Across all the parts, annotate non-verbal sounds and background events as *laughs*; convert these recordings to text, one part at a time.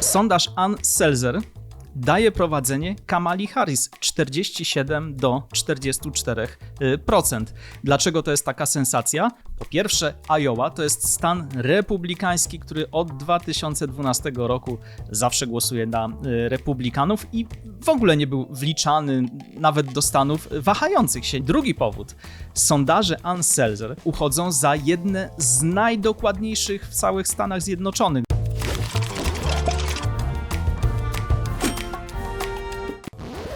Sondaż Ann Selzer daje prowadzenie Kamali Harris 47 do 44%. Dlaczego to jest taka sensacja? Po pierwsze, Iowa to jest stan republikański, który od 2012 roku zawsze głosuje na y, republikanów i w ogóle nie był wliczany nawet do stanów wahających się. Drugi powód. Sondaże Ann Selzer uchodzą za jedne z najdokładniejszych w całych Stanach Zjednoczonych.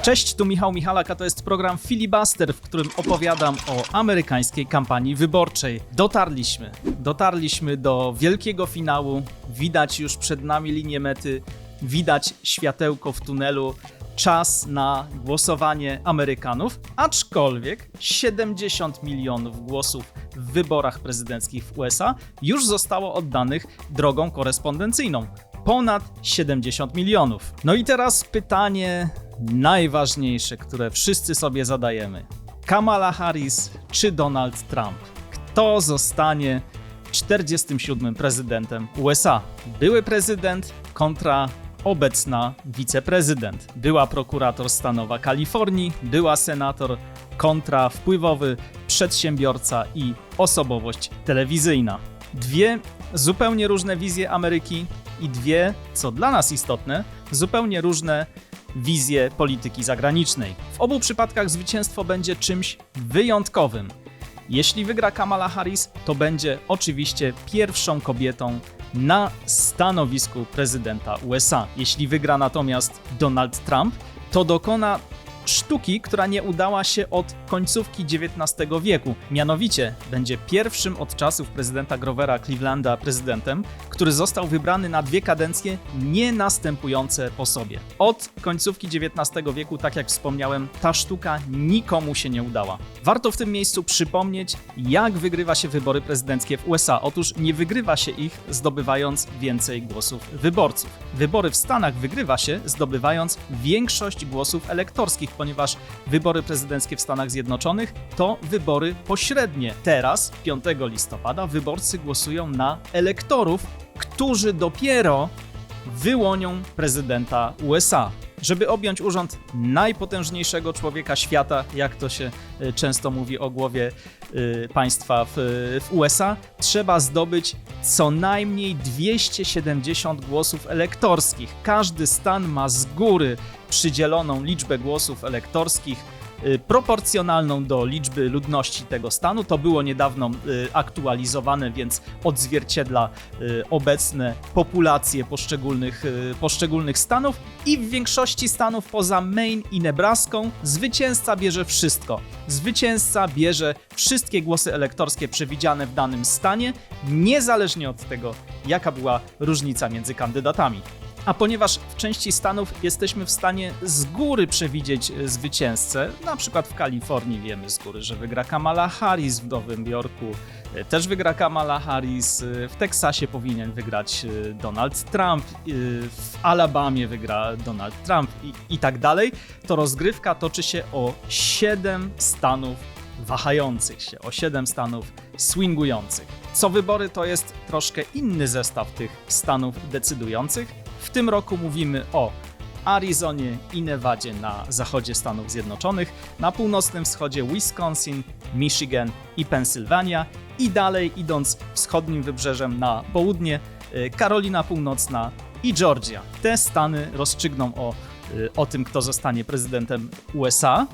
Cześć, tu Michał Michalak, a to jest program Filibuster, w którym opowiadam o amerykańskiej kampanii wyborczej. Dotarliśmy. Dotarliśmy do wielkiego finału. Widać już przed nami linię mety, widać światełko w tunelu. Czas na głosowanie Amerykanów, aczkolwiek 70 milionów głosów w wyborach prezydenckich w USA już zostało oddanych drogą korespondencyjną ponad 70 milionów. No i teraz pytanie najważniejsze, które wszyscy sobie zadajemy. Kamala Harris czy Donald Trump? Kto zostanie 47 prezydentem USA? Były prezydent kontra obecna wiceprezydent. Była prokurator stanowa Kalifornii, była senator kontra wpływowy przedsiębiorca i osobowość telewizyjna. Dwie zupełnie różne wizje Ameryki i dwie, co dla nas istotne, zupełnie różne wizje polityki zagranicznej. W obu przypadkach zwycięstwo będzie czymś wyjątkowym. Jeśli wygra Kamala Harris, to będzie oczywiście pierwszą kobietą na stanowisku prezydenta USA. Jeśli wygra natomiast Donald Trump, to dokona sztuki, która nie udała się od końcówki XIX wieku. Mianowicie będzie pierwszym od czasów prezydenta Grovera Clevelanda prezydentem, który został wybrany na dwie kadencje nie następujące po sobie. Od końcówki XIX wieku, tak jak wspomniałem, ta sztuka nikomu się nie udała. Warto w tym miejscu przypomnieć, jak wygrywa się wybory prezydenckie w USA. Otóż nie wygrywa się ich zdobywając więcej głosów wyborców. Wybory w Stanach wygrywa się zdobywając większość głosów elektorskich ponieważ wybory prezydenckie w Stanach Zjednoczonych to wybory pośrednie. Teraz, 5 listopada, wyborcy głosują na elektorów, którzy dopiero wyłonią prezydenta USA. Żeby objąć urząd najpotężniejszego człowieka świata, jak to się y, często mówi o głowie y, państwa w, w, USA, trzeba zdobyć co najmniej 270 głosów elektorskich. Każdy stan ma z góry przydzieloną liczbę głosów elektorskich Y, proporcjonalną do liczby ludności tego stanu. To było niedawno y, aktualizowane, więc odzwierciedla y, obecne populacje poszczególnych, poszczególnych stanów i w większości stanów poza Maine i Nebraską zwycięzca bierze wszystko. Zwycięzca bierze wszystkie głosy elektorskie przewidziane w danym stanie, niezależnie od tego, jaka była różnica między kandydatami. A ponieważ w części stanów jesteśmy w stanie z góry przewidzieć e, zwycięzcę, na przykład w Kalifornii wiemy z góry, że wygra Kamala Harris w Nowym Jorku, e, też wygra Kamala Harris, e, w Teksasie powinien wygrać Donald Trump, w Alabamie wygra Donald Trump i, i tak dalej, to rozgrywka toczy się o 7 stanów wahających się, o 7 stanów swingujących. Co wybory to jest troszkę inny zestaw tych stanów decydujących, w tym roku mówimy o Arizonie i Nevadzie na zachodzie Stanów Zjednoczonych, na północnym wschodzie Wisconsin, Michigan i Pensylwania i dalej idąc wschodnim wybrzeżem na południe y, Karolina Północna i Georgia. Te stany rozstrzygną o, y, o tym, kto zostanie prezydentem USA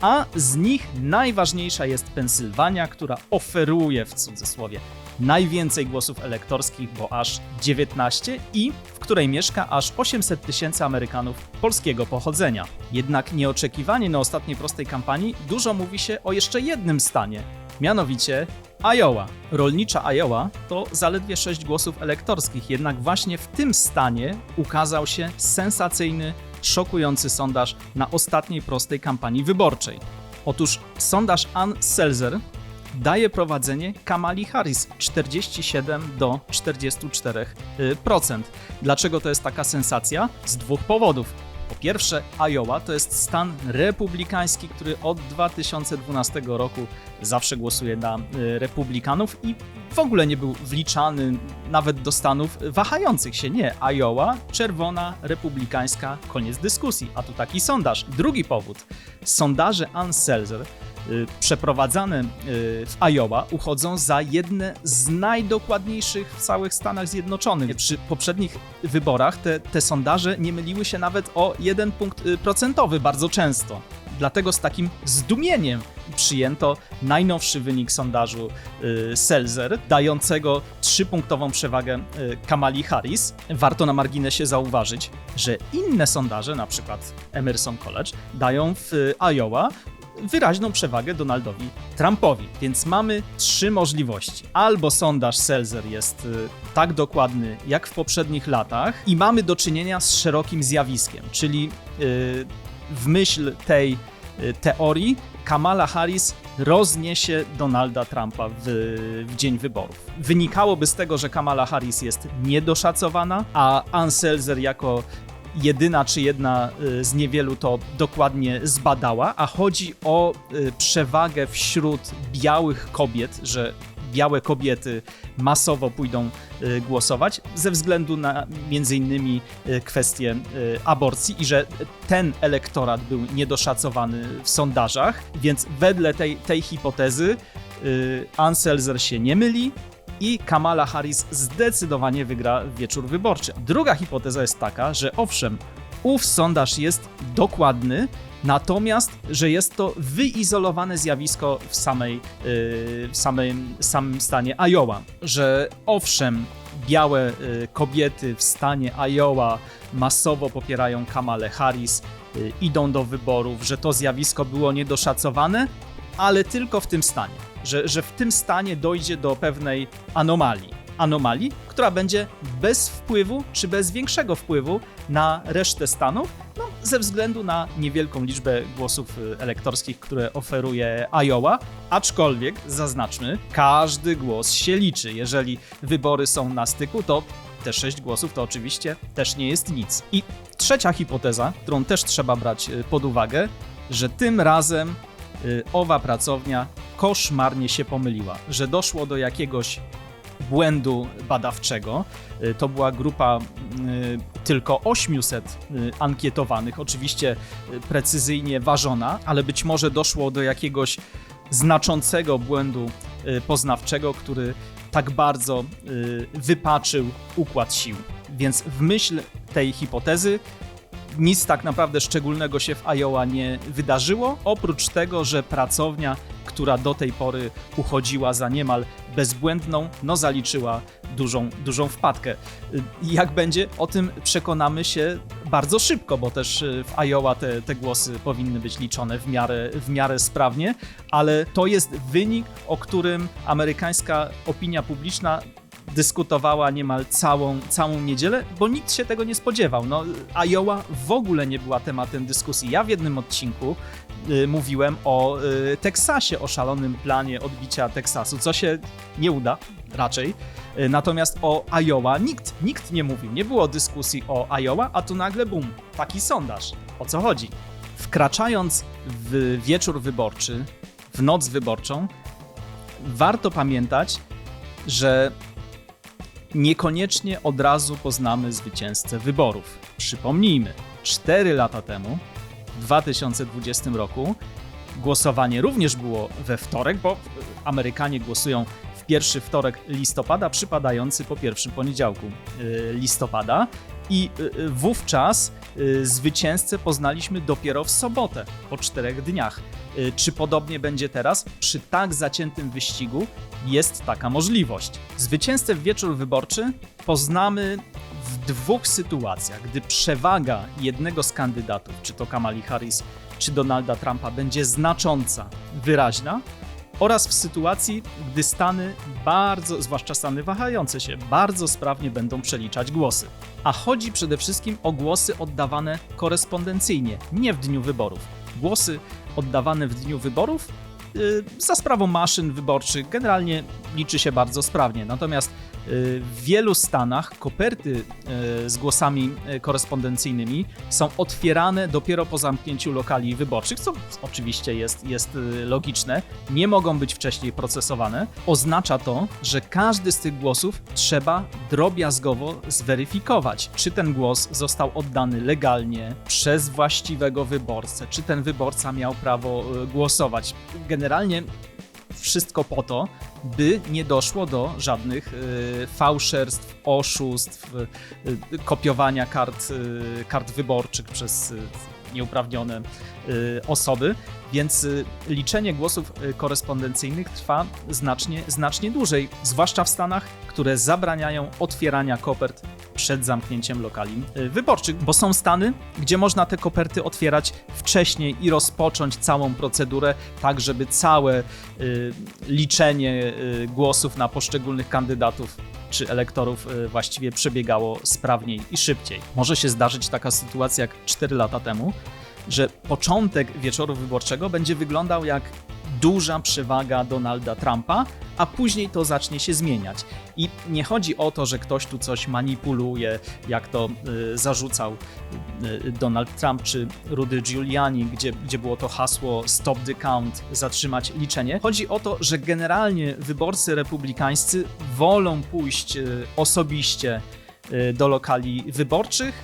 a z nich najważniejsza jest Pensylwania, która oferuje w cudzysłowie najwięcej głosów elektorskich, bo aż 19 i w której mieszka aż 800 tysięcy Amerykanów polskiego pochodzenia. Jednak nieoczekiwanie na ostatniej prostej kampanii dużo mówi się o jeszcze jednym stanie, mianowicie Iowa. Rolnicza Iowa to zaledwie 6 głosów elektorskich, jednak właśnie w tym stanie ukazał się sensacyjny szokujący sondaż na ostatniej prostej kampanii wyborczej. Otóż sondaż Ann Selzer daje prowadzenie Kamali Harris 47 do 44%. Dlaczego to jest taka sensacja? Z dwóch powodów. Po pierwsze, Iowa to jest stan republikański, który od 2012 roku zawsze głosuje na y, republikanów i w ogóle nie był wliczany nawet do stanów wahających się. Nie, Iowa, czerwona, republikańska, koniec dyskusji. A tu taki sondaż. Drugi powód. Sondaże Ann Selzer y, przeprowadzane y, w Iowa uchodzą za jedne z najdokładniejszych w całych Stanach Zjednoczonych. Przy poprzednich wyborach te, te sondaże nie myliły się nawet o jeden punkt y, procentowy bardzo często. Dlatego z takim zdumieniem przyjęto najnowszy wynik sondażu y, Selzer, dającego trzypunktową przewagę y, Kamali Harris. Warto na marginesie zauważyć, że inne sondaże, na przykład Emerson College, dają w y, Iowa wyraźną przewagę Donaldowi Trumpowi. Więc mamy trzy możliwości. Albo sondaż Selzer jest y, tak dokładny jak w poprzednich latach i mamy do czynienia z szerokim zjawiskiem, czyli y, w myśl tej y, teorii Kamala Harris rozniesie Donalda Trumpa w, w dzień wyborów. Wynikałoby z tego, że Kamala Harris jest niedoszacowana, a Ann Selzer jako jedyna czy jedna y, z niewielu to dokładnie zbadała, a chodzi o y, przewagę wśród białych kobiet, że białe kobiety masowo pójdą y, głosować ze względu na między innymi kwestię aborcji i że ten elektorat był niedoszacowany w sondażach, więc wedle tej, tej hipotezy y, Ann Selzer się nie myli, i Kamala Harris zdecydowanie wygra wieczór wyborczy. Druga hipoteza jest taka, że owszem, ów sondaż jest dokładny, natomiast że jest to wyizolowane zjawisko w samej, yy, w samym, samym stanie Iowa, że owszem, białe yy, kobiety w stanie Iowa masowo popierają Kamalę Harris, yy, idą do wyborów, że to zjawisko było niedoszacowane, ale tylko w tym stanie, że, że w tym stanie dojdzie do pewnej anomalii. Anomalii, która będzie bez wpływu, czy bez większego wpływu na resztę stanów, no, ze względu na niewielką liczbę głosów y, elektorskich, które oferuje Iowa, aczkolwiek zaznaczmy, każdy głos się liczy. Jeżeli wybory są na styku, to te 6 głosów to oczywiście też nie jest nic. I trzecia hipoteza, którą też trzeba brać y, pod uwagę, że tym razem y, owa pracownia koszmarnie się pomyliła, że doszło do jakiegoś błędu badawczego. Y, To była grupa y, tylko 800 y, ankietowanych, oczywiście precyzyjnie ważona, ale być może doszło do jakiegoś znaczącego błędu poznawczego, który tak bardzo wypaczył układ sił. Więc w myśl tej hipotezy nic tak naprawdę szczególnego się w Iowa nie wydarzyło, oprócz tego, że pracownia, która do tej pory uchodziła za niemal bezbłędną, no zaliczyła dużą, dużą wpadkę. Jak będzie, o tym przekonamy się bardzo szybko, bo też y, w Iowa te, te głosy powinny być liczone w miarę, w miarę sprawnie, ale to jest wynik, o którym amerykańska opinia publiczna dyskutowała niemal całą, całą niedzielę, bo nikt się tego nie spodziewał. No, Iowa w ogóle nie była tematem dyskusji. Ja w jednym odcinku y, mówiłem o y, Teksasie, o szalonym planie odbicia Teksasu, co się nie uda raczej. Y, Natomiast o Iowa nikt, nikt nie mówił. Nie było dyskusji o Iowa, a tu nagle bum, taki sondaż. O co chodzi? Wkraczając w wieczór wyborczy, w noc wyborczą, warto pamiętać, że niekoniecznie od razu poznamy zwycięzcę wyborów. Przypomnijmy, 4 lata temu, w 2020 roku, głosowanie również było we wtorek, bo Amerykanie głosują w pierwszy wtorek listopada, przypadający po pierwszym poniedziałku y, listopada. I y, wówczas y, zwycięzcę poznaliśmy dopiero w sobotę, po czterech dniach. Y, Czy podobnie będzie teraz? Przy tak zaciętym wyścigu jest taka możliwość. Zwycięzcę w wieczór wyborczy poznamy w dwóch sytuacjach, gdy przewaga jednego z kandydatów, czy to Kamali Harris, czy Donalda Trumpa, będzie znacząca, wyraźna, oraz w sytuacji, gdy Stany bardzo, zwłaszcza Stany wahające się, bardzo sprawnie będą przeliczać głosy. A chodzi przede wszystkim o głosy oddawane korespondencyjnie, nie w dniu wyborów. Głosy oddawane w dniu wyborów yy, za sprawą maszyn wyborczych generalnie liczy się bardzo sprawnie. Natomiast w wielu stanach koperty e, z głosami e, korespondencyjnymi są otwierane dopiero po zamknięciu lokali wyborczych, co oczywiście jest, jest e, logiczne. Nie mogą być wcześniej procesowane. Oznacza to, że każdy z tych głosów trzeba drobiazgowo zweryfikować, czy ten głos został oddany legalnie przez właściwego wyborcę, czy ten wyborca miał prawo głosować. Generalnie wszystko po to, by nie doszło do żadnych y, fałszerstw, oszustw, y, kopiowania kart, y, kart wyborczych przez y, nieuprawnione y, osoby, więc y, liczenie głosów y, korespondencyjnych trwa znacznie, znacznie dłużej, zwłaszcza w Stanach, które zabraniają otwierania kopert przed zamknięciem lokali y, wyborczych, bo są stany, gdzie można te koperty otwierać wcześniej i rozpocząć całą procedurę, tak żeby całe y, liczenie y, głosów na poszczególnych kandydatów czy elektorów y, właściwie przebiegało sprawniej i szybciej. Może się zdarzyć taka sytuacja jak 4 lata temu, że początek wieczoru wyborczego będzie wyglądał jak duża przewaga Donalda Trumpa, a później to zacznie się zmieniać. I nie chodzi o to, że ktoś tu coś manipuluje, jak to y, zarzucał y, Donald Trump czy Rudy Giuliani, gdzie, gdzie było to hasło Stop the Count, zatrzymać liczenie. Chodzi o to, że generalnie wyborcy republikańscy wolą pójść y, osobiście y, do lokali wyborczych,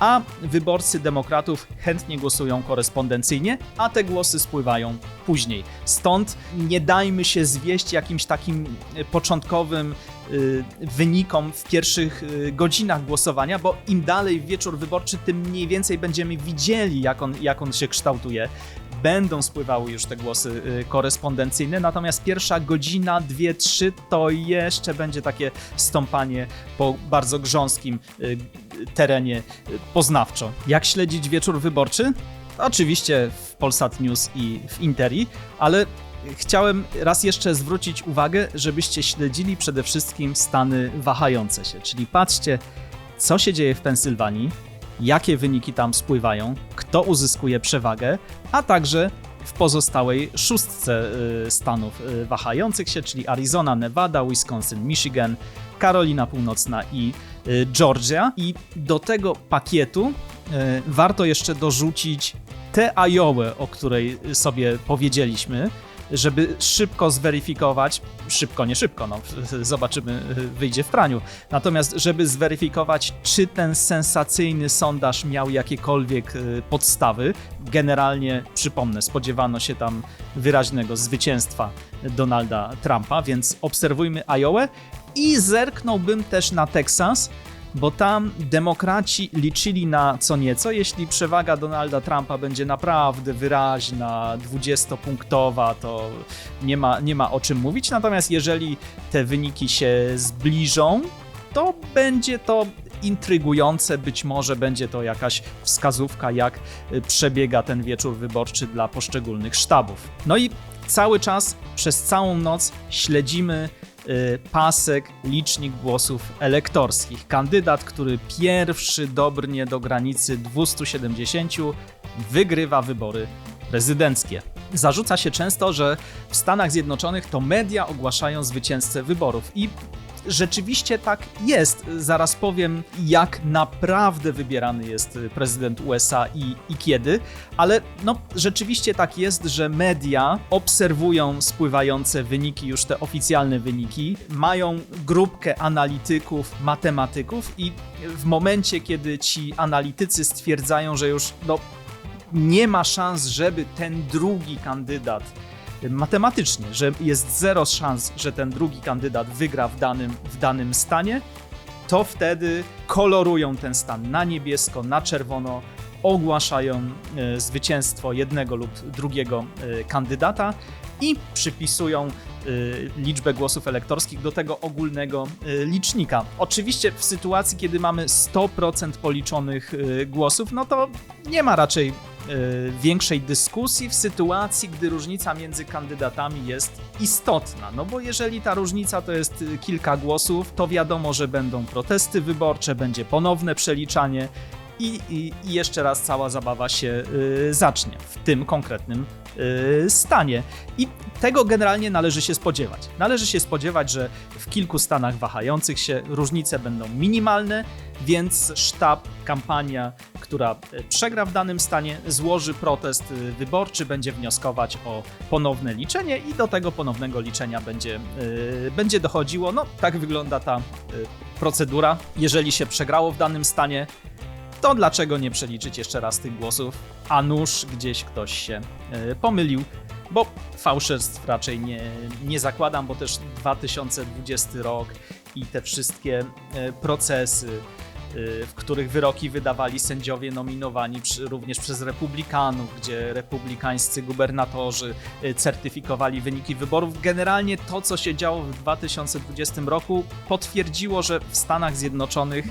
a wyborcy demokratów chętnie głosują korespondencyjnie, a te głosy spływają później. Stąd nie dajmy się zwieść jakimś takim e, początkowym y, wynikom w pierwszych y, godzinach głosowania, bo im dalej wieczór wyborczy, tym mniej więcej będziemy widzieli, jak on, jak on się kształtuje. Będą spływały już te głosy y, korespondencyjne, natomiast pierwsza godzina, dwie, trzy to jeszcze będzie takie stąpanie po bardzo grząskim y, terenie y, poznawczo. Jak śledzić wieczór wyborczy? Oczywiście w Polsat News i w Interi, ale chciałem raz jeszcze zwrócić uwagę, żebyście śledzili przede wszystkim stany wahające się, czyli patrzcie, co się dzieje w Pensylwanii, jakie wyniki tam spływają, kto uzyskuje przewagę, a także w pozostałej szóstce y, stanów y, wahających się, czyli Arizona, Nevada, Wisconsin, Michigan, Karolina Północna i y, Georgia. I do tego pakietu warto jeszcze dorzucić tę Iowę, o której sobie powiedzieliśmy, żeby szybko zweryfikować, szybko, nie szybko, no, *laughs* zobaczymy, *laughs* wyjdzie w praniu. Natomiast, żeby zweryfikować, czy ten sensacyjny sondaż miał jakiekolwiek y, podstawy, generalnie, przypomnę, spodziewano się tam wyraźnego zwycięstwa Donalda Trumpa, więc obserwujmy Iowę i zerknąłbym też na Teksas, bo tam demokraci liczyli na co nieco, jeśli przewaga Donalda Trumpa będzie naprawdę wyraźna, 20-punktowa, to nie ma, nie ma o czym mówić. Natomiast jeżeli te wyniki się zbliżą, to będzie to intrygujące, być może będzie to jakaś wskazówka, jak przebiega ten wieczór wyborczy dla poszczególnych sztabów. No i cały czas, przez całą noc śledzimy Y, pasek, licznik głosów elektorskich. Kandydat, który pierwszy dobrnie do granicy 270, wygrywa wybory prezydenckie. Zarzuca się często, że w Stanach Zjednoczonych to media ogłaszają zwycięzcę wyborów i rzeczywiście tak jest. Zaraz powiem, jak naprawdę wybierany jest prezydent USA i, i kiedy, ale no, rzeczywiście tak jest, że media obserwują spływające wyniki, już te oficjalne wyniki, mają grupkę analityków, matematyków i w momencie, kiedy ci analitycy stwierdzają, że już no, nie ma szans, żeby ten drugi kandydat matematycznie, że jest zero szans, że ten drugi kandydat wygra w danym, w danym stanie, to wtedy kolorują ten stan na niebiesko, na czerwono, ogłaszają e, zwycięstwo jednego lub drugiego e, kandydata i przypisują e, liczbę głosów elektorskich do tego ogólnego licznika. Oczywiście w sytuacji, kiedy mamy 100% policzonych głosów, no to nie ma raczej większej dyskusji w sytuacji, gdy różnica między kandydatami jest istotna. No bo jeżeli ta różnica to jest kilka głosów, to wiadomo, że będą protesty wyborcze, będzie ponowne przeliczanie i, i, i jeszcze raz cała zabawa się y, zacznie w tym konkretnym y, stanie. I tego generalnie należy się spodziewać. Należy się spodziewać, że w kilku stanach wahających się różnice będą minimalne, więc sztab, kampania, która y, przegra w danym stanie, złoży protest y, wyborczy, będzie wnioskować o ponowne liczenie i do tego ponownego liczenia będzie, y, będzie dochodziło. No, tak wygląda ta y, procedura. Jeżeli się przegrało w danym stanie, to dlaczego nie przeliczyć jeszcze raz tych głosów, a nuż gdzieś ktoś się e, pomylił, bo fałszerstw raczej nie, nie zakładam, bo też 2020 rok i te wszystkie e, procesy, e, w których wyroki wydawali sędziowie nominowani również przez republikanów, gdzie republikańscy gubernatorzy certyfikowali wyniki wyborów. Generalnie to, co się działo w 2020 roku, potwierdziło, że w Stanach Zjednoczonych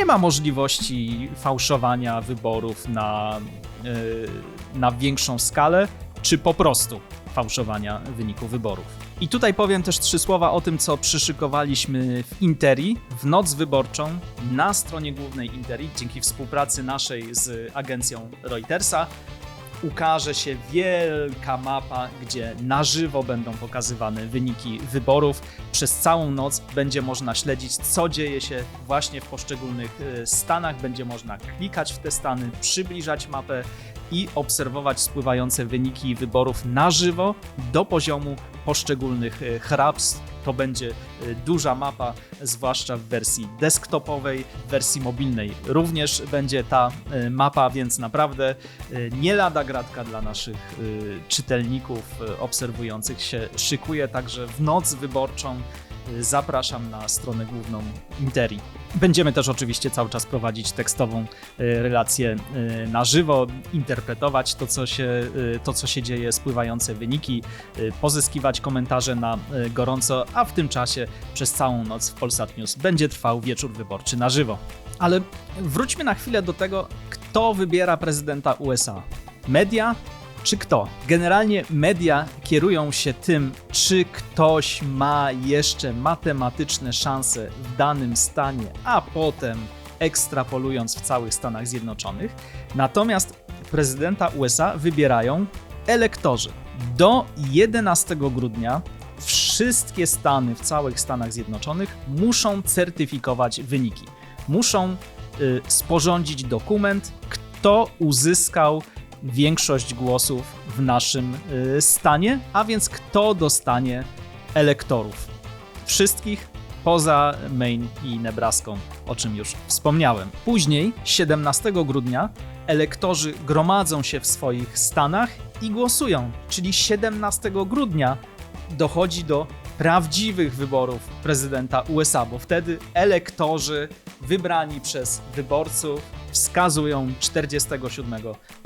nie ma możliwości fałszowania wyborów na, yy, na większą skalę, czy po prostu fałszowania wyniku wyborów. I tutaj powiem też trzy słowa o tym, co przyszykowaliśmy w Interi w noc wyborczą na stronie głównej Interi, dzięki współpracy naszej z agencją Reutersa. Ukaże się wielka mapa, gdzie na żywo będą pokazywane wyniki wyborów. Przez całą noc będzie można śledzić, co dzieje się właśnie w poszczególnych e, stanach. Będzie można klikać w te stany, przybliżać mapę i obserwować spływające wyniki wyborów na żywo do poziomu poszczególnych e, hrabstw. To będzie e, duża mapa, zwłaszcza w wersji desktopowej, w wersji mobilnej również będzie ta e, mapa, więc naprawdę nie lada gratka dla naszych czytelników obserwujących się szykuje, także w noc wyborczą zapraszam na stronę główną Interi. Będziemy też oczywiście cały czas prowadzić tekstową e, relację e, na żywo, interpretować to, co się, e, to, co się dzieje, spływające wyniki, pozyskiwać komentarze na gorąco, a w tym czasie przez całą noc w Polsat News będzie trwał wieczór wyborczy na żywo. Ale wróćmy na chwilę do tego, kto wybiera prezydenta USA. Media czy kto? Generalnie media kierują się tym, czy ktoś ma jeszcze matematyczne szanse w danym stanie, a potem ekstrapolując w całych Stanach Zjednoczonych. Natomiast prezydenta USA wybierają elektorzy. Do 11 grudnia wszystkie stany w całych Stanach Zjednoczonych muszą certyfikować wyniki. Muszą y, sporządzić dokument, kto uzyskał większość głosów w naszym y, stanie, a więc kto dostanie elektorów. Wszystkich poza Maine i Nebraską, o czym już wspomniałem. Później, 17 grudnia, elektorzy gromadzą się w swoich stanach i głosują, czyli 17 grudnia dochodzi do prawdziwych wyborów prezydenta USA, bo wtedy elektorzy wybrani przez wyborców wskazują 47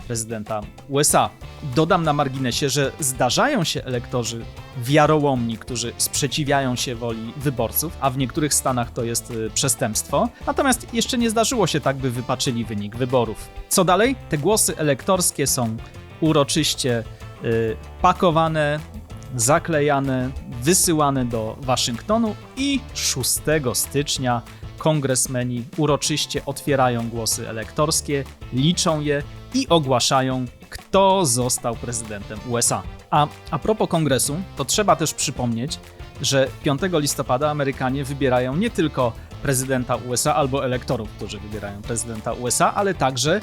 prezydenta USA. Dodam na marginesie, że zdarzają się elektorzy wiarołomni, którzy sprzeciwiają się woli wyborców, a w niektórych stanach to jest y, przestępstwo. Natomiast jeszcze nie zdarzyło się tak, by wypaczyli wynik wyborów. Co dalej? Te głosy elektorskie są uroczyście y, pakowane, zaklejane, wysyłane do Waszyngtonu i 6 stycznia kongresmeni uroczyście otwierają głosy elektorskie, liczą je i ogłaszają, kto został prezydentem USA. A a propos kongresu, to trzeba też przypomnieć, że 5 listopada Amerykanie wybierają nie tylko prezydenta USA albo elektorów, którzy wybierają prezydenta USA, ale także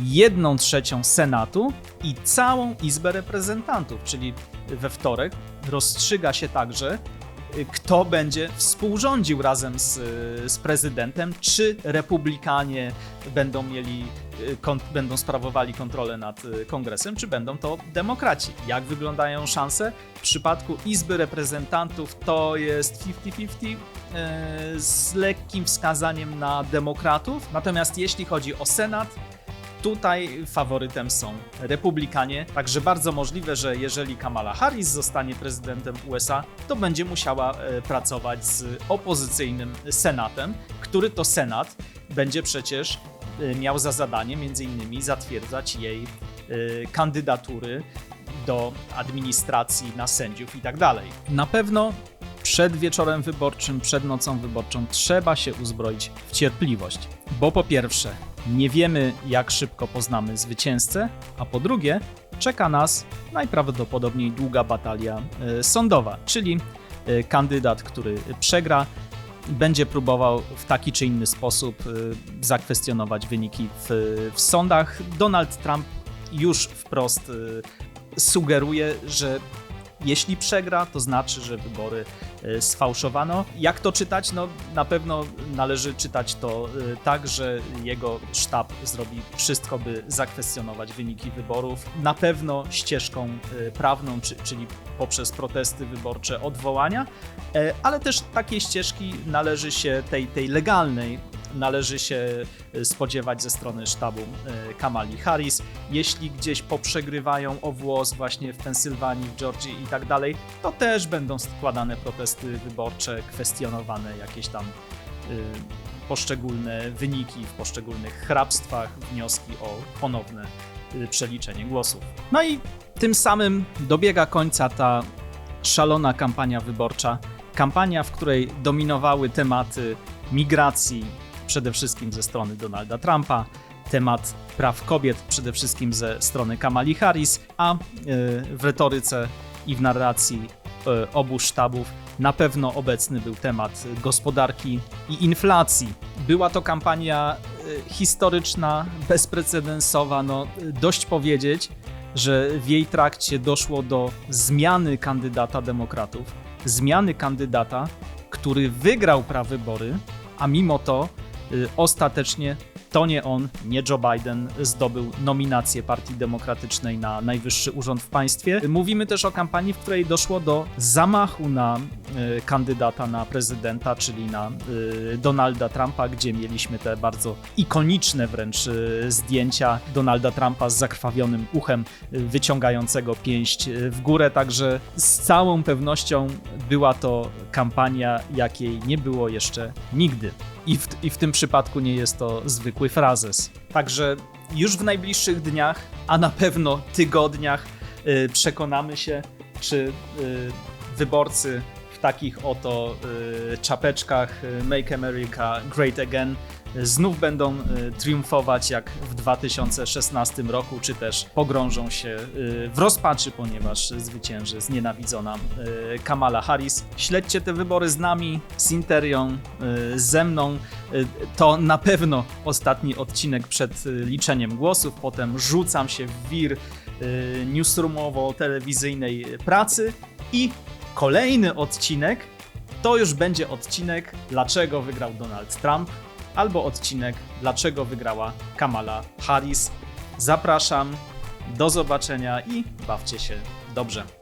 jedną trzecią Senatu i całą Izbę Reprezentantów, czyli we wtorek rozstrzyga się także, kto będzie współrządził razem z, z prezydentem, czy republikanie będą mieli, kon, będą sprawowali kontrolę nad y, kongresem, czy będą to demokraci. Jak wyglądają szanse? W przypadku Izby Reprezentantów to jest 50-50 z lekkim wskazaniem na demokratów, natomiast jeśli chodzi o Senat, Tutaj faworytem są republikanie, także bardzo możliwe, że jeżeli Kamala Harris zostanie prezydentem USA, to będzie musiała e, pracować z opozycyjnym Senatem, który to Senat będzie przecież e, miał za zadanie innymi zatwierdzać jej e, kandydatury do administracji na sędziów i tak dalej. Na pewno przed wieczorem wyborczym, przed nocą wyborczą trzeba się uzbroić w cierpliwość, bo po pierwsze, nie wiemy, jak szybko poznamy zwycięzcę, a po drugie, czeka nas najprawdopodobniej długa batalia e, sądowa, czyli e, kandydat, który przegra, będzie próbował w taki czy inny sposób y, zakwestionować wyniki w, w sądach. Donald Trump już wprost sugeruje, że jeśli przegra, to znaczy, że wybory y, sfałszowano. Jak to czytać? No, na pewno należy czytać to y, tak, że jego sztab zrobi wszystko, by zakwestionować wyniki wyborów. Na pewno ścieżką y, prawną, czy, czyli poprzez protesty wyborcze, odwołania, E, ale też takiej ścieżki należy się, tej, tej legalnej, należy się e, spodziewać ze strony sztabu e, Kamali Harris. Jeśli gdzieś poprzegrywają o włos właśnie w Pensylwanii, w Georgii i tak dalej, to też będą składane protesty wyborcze, kwestionowane jakieś tam y, poszczególne wyniki w poszczególnych hrabstwach, wnioski o ponowne przeliczenie głosów. No i tym samym dobiega końca ta szalona kampania wyborcza. Kampania, w której dominowały tematy migracji, przede wszystkim ze strony Donalda Trumpa, temat praw kobiet, przede wszystkim ze strony Kamali Harris, a y, w retoryce i w narracji y, obu sztabów na pewno obecny był temat gospodarki i inflacji. Była to kampania y, historyczna, bezprecedensowa, no dość powiedzieć, że w jej trakcie doszło do zmiany kandydata demokratów, zmiany kandydata, który wygrał prawybory, a mimo to ostatecznie to nie on, nie Joe Biden zdobył nominację Partii Demokratycznej na najwyższy urząd w państwie. Mówimy też o kampanii, w której doszło do zamachu na y, kandydata na prezydenta, czyli na y, Donalda Trumpa, gdzie mieliśmy te bardzo ikoniczne wręcz y, zdjęcia Donalda Trumpa z zakrwawionym uchem y, wyciągającego pięść y, w górę, także z całą pewnością była to kampania, jakiej nie było jeszcze nigdy. I w, I w tym przypadku nie jest to zwykły frazes. Także już w najbliższych dniach, a na pewno tygodniach, y, przekonamy się, czy y, wyborcy w takich oto y, czapeczkach y, Make America Great Again znów będą y, triumfować jak w 2016 roku, czy też pogrążą się y, w rozpaczy, ponieważ zwycięży znienawidzona y, Kamala Harris. Śledźcie te wybory z nami, z Interią, ze mną. To na pewno ostatni odcinek przed liczeniem głosów. Potem rzucam się w wir newsroomowo-telewizyjnej pracy i kolejny odcinek to już będzie odcinek dlaczego wygrał Donald Trump albo odcinek dlaczego wygrała Kamala Harris. Zapraszam, do zobaczenia i bawcie się dobrze.